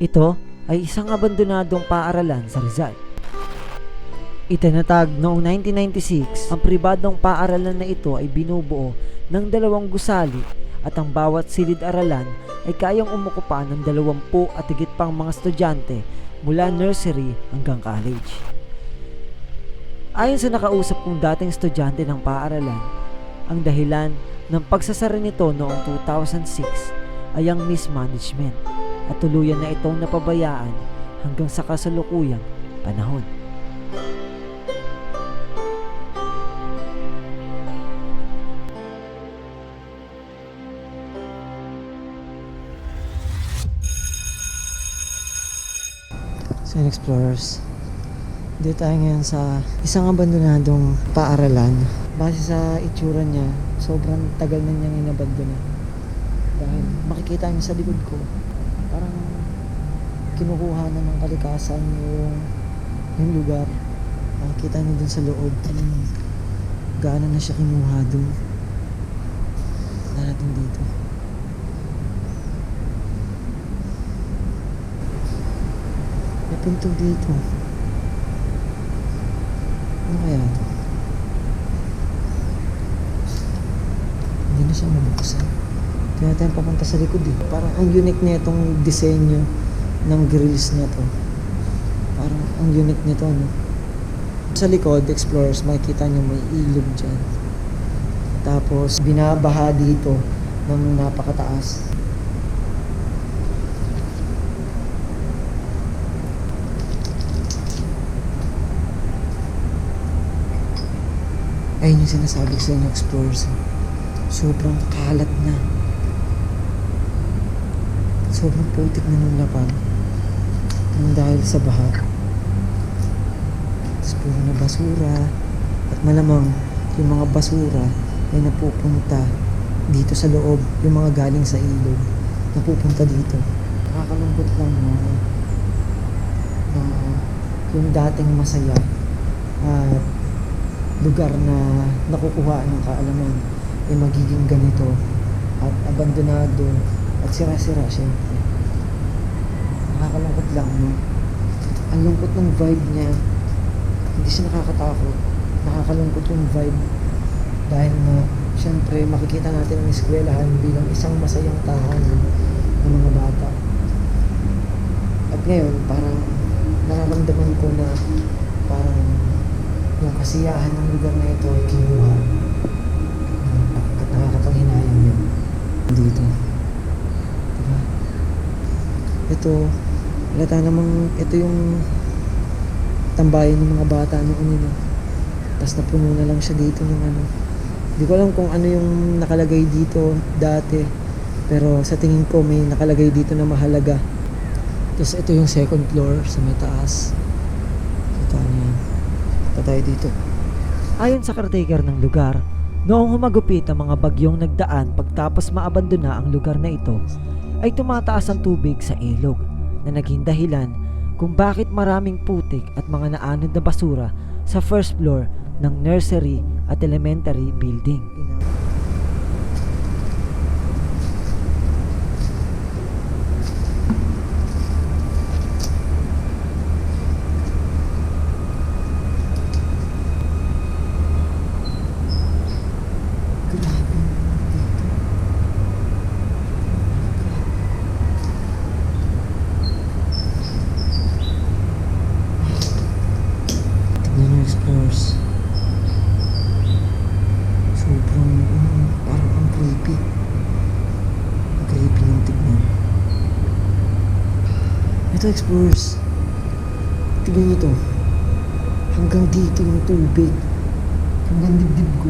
Ito ay isang abandonadong paaralan sa Rizal. Itinatag noong 1996, ang pribadong paaralan na ito ay binubuo ng dalawang gusali at ang bawat silid-aralan ay kayang umukupa ng dalawampu at higit pang mga estudyante mula nursery hanggang college. Ayon sa nakausap kong dating estudyante ng paaralan, ang dahilan ng pagsasara nito noong 2006 ay ang mismanagement at tuluyan na itong napabayaan hanggang sa kasalukuyang panahon. Sun Explorers. Dito tayo ngayon sa isang abandonadong paaralan. Base sa itsura niya, sobrang tagal na niyang inabandona. Dahil makikita niyo sa likod ko, kinukuha na ng kalikasan yung, yung lugar. Makikita niyo dun sa loob kung gaano na siya kinuha dun. Tignan natin dito. May pinto dito. Ano kaya ito? Hindi na siya mabuksan. Tayo papunta sa likod eh. Parang ang unique na itong disenyo ng grills na to. Parang ang unique nito no. Sa likod, explorers, makikita nyo may ilog dyan. Tapos, binabaha dito ng napakataas. Ayun yung sinasabi ko sa inyo, explorers. Sobrang kalat na. Sobrang putik na nung lapag. Nang dahil sa baha. Tapos puro na basura. At malamang yung mga basura ay napupunta dito sa loob. Yung mga galing sa ilog. Napupunta dito. Nakakalungkot lang na, na yung dating masaya at lugar na nakukuha ng kaalaman ay magiging ganito at abandonado at sira-sira syempre. Nakakalungkot lang, no? Ang lungkot ng vibe niya. Hindi siya nakakatakot. Nakakalungkot yung vibe. Dahil na, syempre, makikita natin ang eskwelahan bilang isang masayang tahanan ng mga bata. At ngayon, parang nararamdaman ko na parang yung kasiyahan ng lugar na ito ay kinuha. At nakakapanghinayang yun. Dito. Diba? Ito, halata namang ito yung tambayan ng mga bata noon yun. Tapos napuno na lang siya dito ng ano. Hindi ko alam kung ano yung nakalagay dito dati. Pero sa tingin ko may nakalagay dito na mahalaga. Tapos ito yung second floor sa may taas. Kita niyo yan. Punta dito. Ayon sa caretaker ng lugar, noong humagupit ang mga bagyong nagdaan pagtapos maabandona ang lugar na ito, ay tumataas ang tubig sa ilog na naging dahilan kung bakit maraming putik at mga naanod na basura sa first floor ng nursery at elementary building. Grabe dito. Tignan nyo explorers. Sobrang, um, parang ang creepy. Ang creepy yung tignan. Ito explorers. Tignan nyo to. Hanggang dito yung tubig. Hanggang dibdib ko.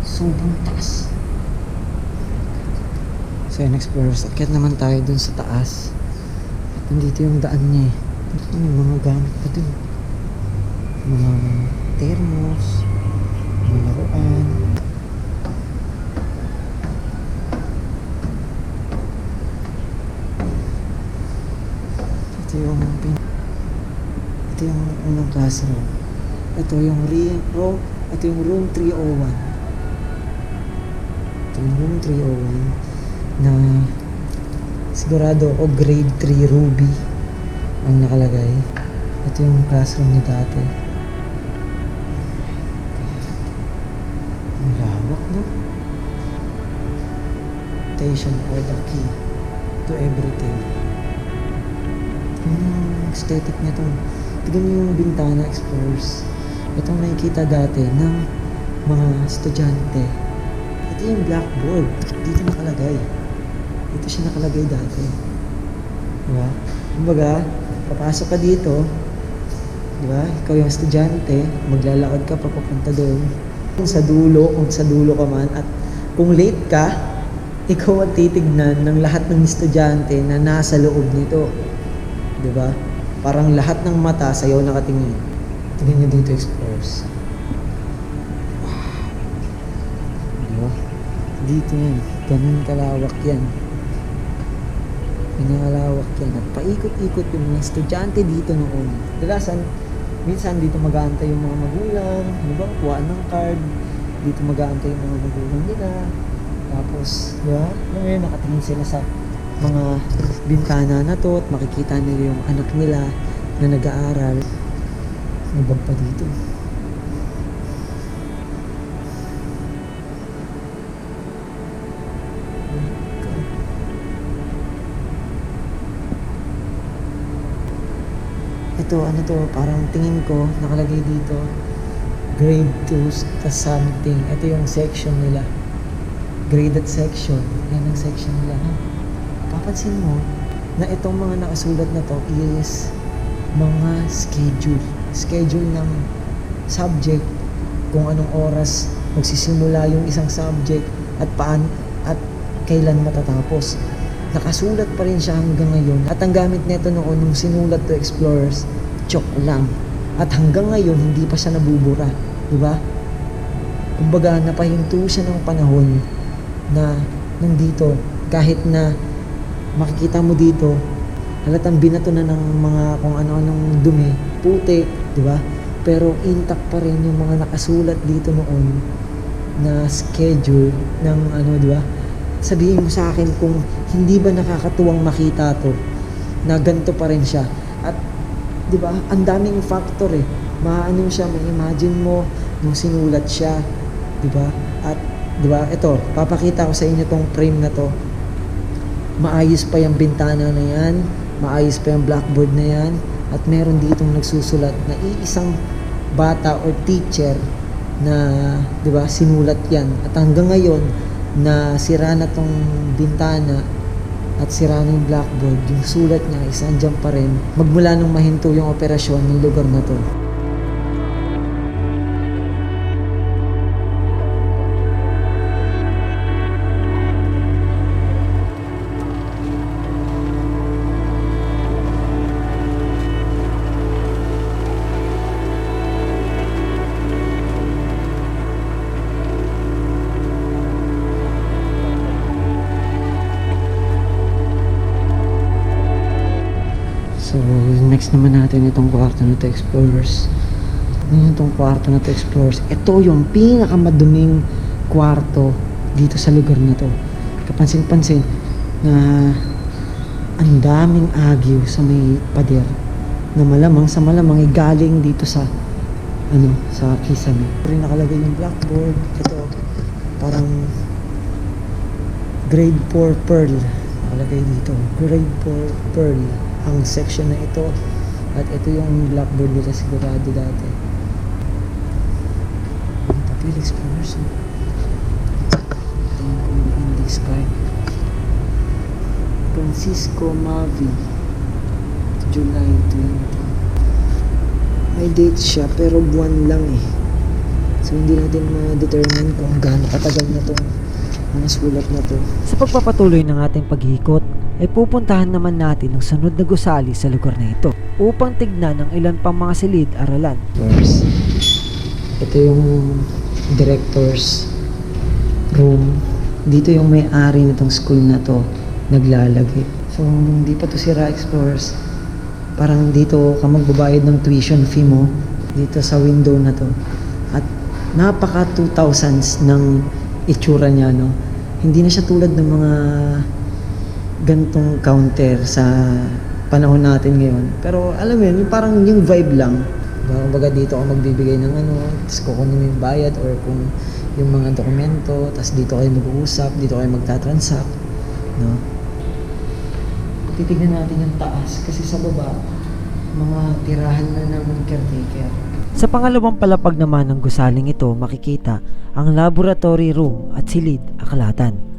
Sobrang taas. So yun explorers, akyat naman tayo dun sa taas. At nandito yung daan niya eh. Ito may mga gamit pa dun. Mga thermos, mga laruan. Ito yung. Ito yung unang classroom. Ito yung room, ito yung room 301. Ito yung room 301 na sigurado o grade 3 Ruby ang nakalagay. Ito yung classroom niya dati. Ang lawak, no? Station or the key to everything. Yung aesthetic niya to. Tignan yung bintana explorers. Itong nakikita dati ng mga estudyante. Ito yung blackboard. Dito nakalagay. Dito siya nakalagay dati. Diba? Kumbaga, papasok ka dito, di ba? Ikaw yung estudyante, maglalakad ka pa papunta doon. Kung sa dulo, kung sa dulo ka man, at kung late ka, ikaw ang titignan ng lahat ng estudyante na nasa loob nito. Di ba? Parang lahat ng mata sa'yo nakatingin. Tingnan niyo dito, explorers. Wow. Dito yan. Ganun kalawak yan. Pinakalawak yan. At paikot-ikot yung mga estudyante dito noon. Dalasan, minsan dito mag-aantay yung mga magulang, ano ba, kuha ng card. Dito mag-aantay yung mga magulang nila. Tapos, di ba? Ngayon, nakatingin sila sa mga bintana na to at makikita nila yung anak nila na nag-aaral. Bag pa dito. Ito, ano to, parang tingin ko, nakalagay dito, grade 2 tas something. Ito yung section nila. Graded section. Yan ang section nila. Ha? Papansin mo na itong mga nakasulat na to is mga schedule. Schedule ng subject kung anong oras magsisimula yung isang subject at paan at kailan matatapos. Nakasulat pa rin siya hanggang ngayon. At ang gamit nito noon nung sinulat to Explorers, chok lang. At hanggang ngayon, hindi pa siya nabubura. Di ba? Kumbaga, napahinto siya ng panahon na nandito. Kahit na makikita mo dito, halatang binato na ng mga kung ano-anong dumi, putik, di ba? Pero intact pa rin yung mga nakasulat dito noon na schedule ng ano, di ba? Sabihin mo sa akin kung hindi ba nakakatuwang makita to na ganito pa rin siya. At, di ba, ang daming factor eh. Maano siya, may imagine mo nung sinulat siya, di ba? At, di ba, ito, papakita ko sa inyo tong frame na to. Maayos pa yung bintana na yan, maayos pa yung blackboard na yan, at meron ditong nagsusulat na iisang bata or teacher na, di ba, sinulat yan. At hanggang ngayon, na sira na tong bintana at sira na yung blackboard, yung sulat niya is andyan pa rin magmula nung mahinto yung operasyon ng lugar na to. Next naman natin itong kwarto na explorers. Ano itong kwarto na explorers? Ito yung pinakamaduming kwarto dito sa lugar na to. Kapansin-pansin na ang daming agyo sa may pader na malamang sa malamang ay galing dito sa ano sa kisame. Rin nakalagay yung blackboard. Ito parang grade 4 pearl nakalagay dito. Grade 4 pearl ang section na ito. At ito yung blackboard nila sigurado dati. Papil Explorers tingnan ko yung in the sky Francisco Mavi July 20 may date siya pero buwan lang eh. So hindi natin ma-determine kung gaano katagal na tong mga sulat na to. Sa pagpapatuloy ng ating paghikot, ay pupuntahan naman natin ang sunod na gusali sa lugar na ito upang tignan ang ilan pang mga silid-aralan. First, ito yung director's room. Dito yung may-ari nitong school na to naglalagay. So, hindi pa to sira explorers. Parang dito ka magbabayad ng tuition fee mo dito sa window na to. At napaka 2000s ng itsura niya, no? Hindi na siya tulad ng mga gantong counter sa panahon natin ngayon. Pero alam mo yun, parang yung vibe lang. Kumbaga dito ako magbibigay ng ano, tapos kukunin mo yung bayad or kung yung mga dokumento, tapos dito kayo mag-uusap, dito kayo magta-transact. No? Titignan natin yung taas kasi sa baba, mga tirahan na ng caretaker. Sa pangalawang palapag naman ng gusaling ito makikita ang laboratory room at silid aklatan.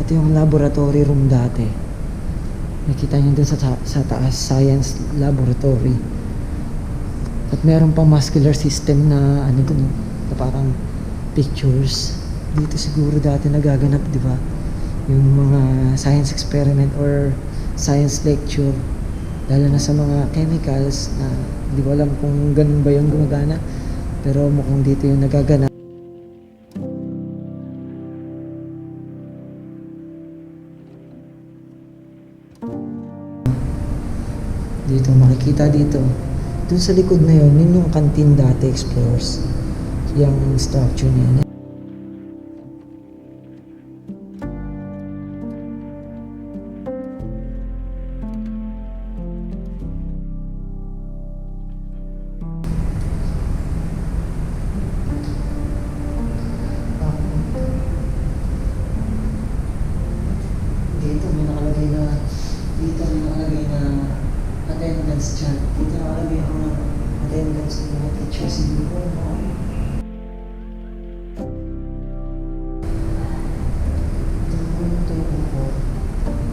Ito yung laboratory room dati. Nakita nyo dun sa, ta- sa taas, science laboratory. At meron pang muscular system na ano dun, na parang pictures. Dito siguro dati nagaganap, di ba? Yung mga science experiment or science lecture. Lalo na sa mga chemicals na hindi ko alam kung ganun ba yung gumagana. Pero mukhang dito yung nagaganap. Dito, makikita dito. Doon sa likod na yun, yun yung canteen dati, Explorers. Yung structure niya. Nakalagay ang attendance ng mga teachers yung tubo ko.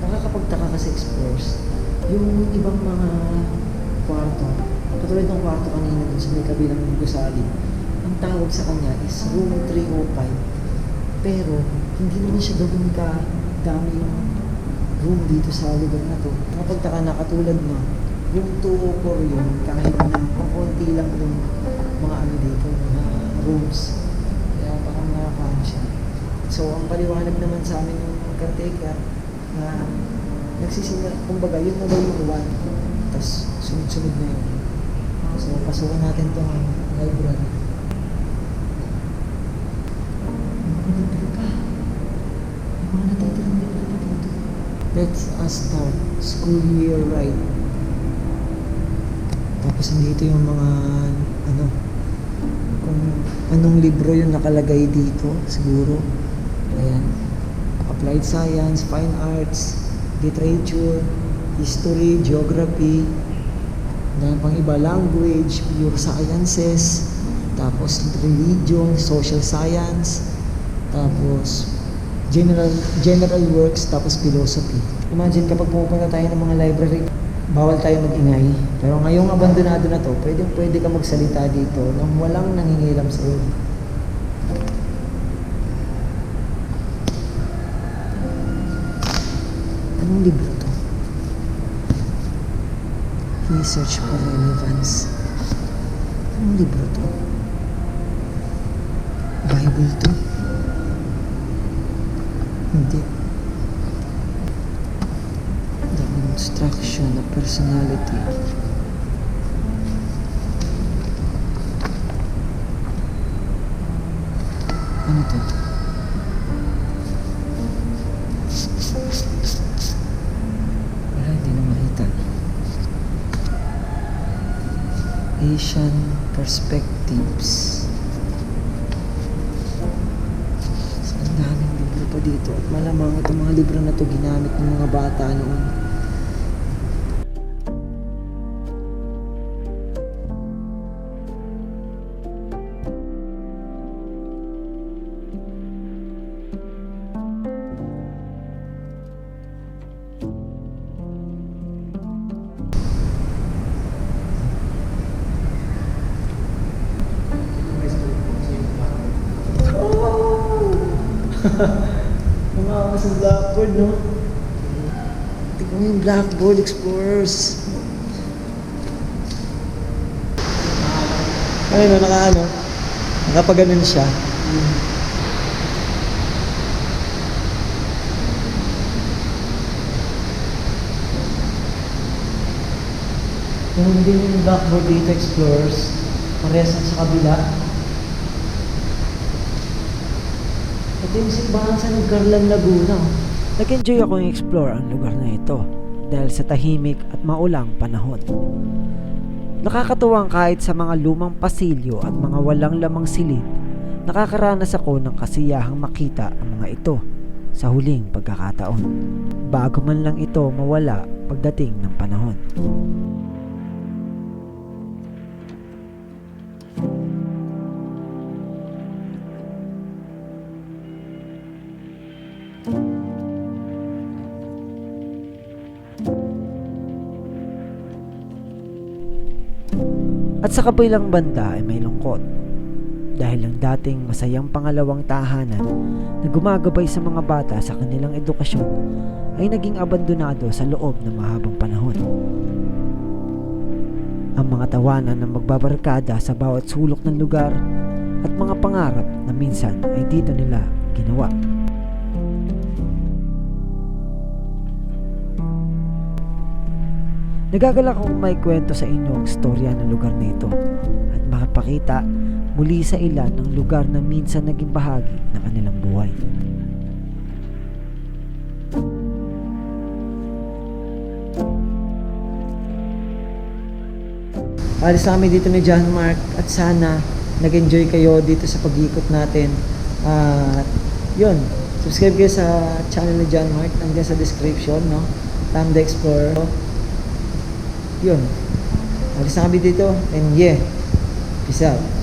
Nakakapagtaka kasi explores. Yung ibang mga kwarto, katulad ng kwarto kanina dun sa may kabilang gusali, ang tawag sa kanya is room 305. Pero, hindi naman siya gawin ka dami yung room dito sa lugar na to. Nakapagtaka na katulad na, yung 204 yun, kahit na konti lang yung mga ano dito, mga rooms. Kaya parang nakakano siya. So, ang paliwanag naman sa amin ng caretaker na nagsisimula, kumbaga, yun na daw yung 1. Tapos, sunod-sunod na yun. So, pasukan natin tong library. Libre pa. May mga natitirang libre pa dito. Let's us start school year right. Tapos nandito yung mga ano kung anong libro yung nakalagay dito siguro. Ayan. Applied Science, Fine Arts, Literature, History, Geography, dahil pang iba, language, pure sciences, tapos religion, social science, tapos general general works, tapos philosophy. Imagine kapag pupunta tayo ng mga library, bawal tayo magingay. Pero ngayong abandonado na to, pwede, pwede ka magsalita dito nang walang nangingilam sa'yo. Anong libro to? Research for relevance. Anong libro to? Bible to? Hindi. Personality. Ano to? Wala, hindi na makita. Asian Perspectives. Ang daming libro pa dito. At malamang itong mga libro na to ginamit ng mga bata noon. Mga ng blackboard, no? Tignan yung blackboard explorers. Ayun, no, naka ano, nakapaganon siya. Yung hindi yung blackboard dito explorers, parehas sa kabila. Ito Ito yung simbahan sa Nagcarlan, Laguna. Nag-enjoy akong explore ang lugar na ito dahil sa tahimik at maulang panahon. Nakakatuwang kahit sa mga lumang pasilyo at mga walang lamang silid, nakakaranas ako ng kasiyahang makita ang mga ito sa huling pagkakataon. Bago man lang ito mawala pagdating ng panahon. At sa kabilang banda ay may lungkot. Dahil ang dating masayang pangalawang tahanan na gumagabay sa mga bata sa kanilang edukasyon ay naging abandonado sa loob ng mahabang panahon. Ang mga tawanan ng magbabarkada sa bawat sulok ng lugar at mga pangarap na minsan ay dito nila ginawa. Nagagalak akong may kwento sa inyo ang storya ng lugar na ito at makapakita muli sa ilan ng lugar na minsan naging bahagi ng kanilang buhay. Alis kami dito ni John Mark at sana nag-enjoy kayo dito sa pag-ikot natin. At yun, subscribe kayo sa channel ni John Mark, nandiyan sa description, no? Tam the Explorer. Yun, alis na kami dito and yeah, peace out.